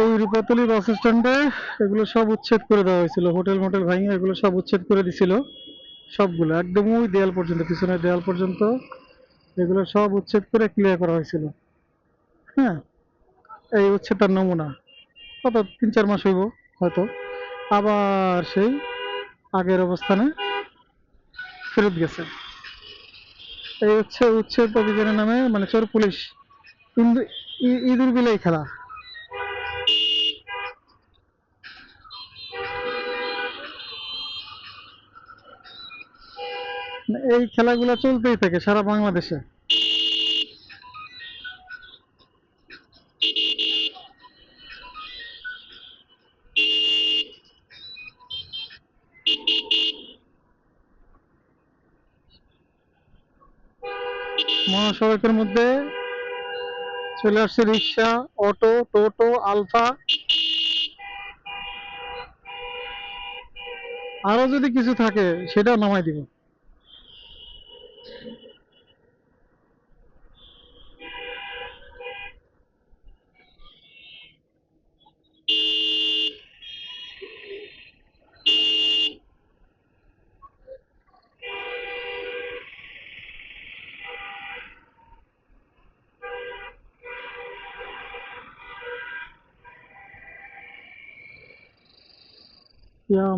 এই রূপাতলি বাস স্ট্যান্ডে এগুলো সব উচ্ছেদ করে দেওয়া হয়েছিল। হোটেল মোটেল ভাঙে এগুলো সব উচ্ছেদ করে দিছিল। সবগুলো, একদম ওই দেয়াল পর্যন্ত, পিছনের দেয়াল পর্যন্ত এগুলো সব উচ্ছেদ করে ক্লিয়ার করা হয়েছিল। হ্যাঁ এই হচ্ছে তার নমুনা। কত? তিন চার মাস হইব, হয়তো। আবার সেই আগের অবস্থানে ফেরত গেছে। এই হচ্ছে উচ্ছেদ অভিযানের নামে মানে চোর পুলিশ। ইঁদুর বিলাই খেলা। এই খেলাগুলো চলতেই থাকে সারা বাংলাদেশে। মহাসড়কের মধ্যে চলে আসছে রিক্সা, অটো, টোটো, আলফা। আরও যদি কিছু থাকে, সেটাও নামাই দিব। いや、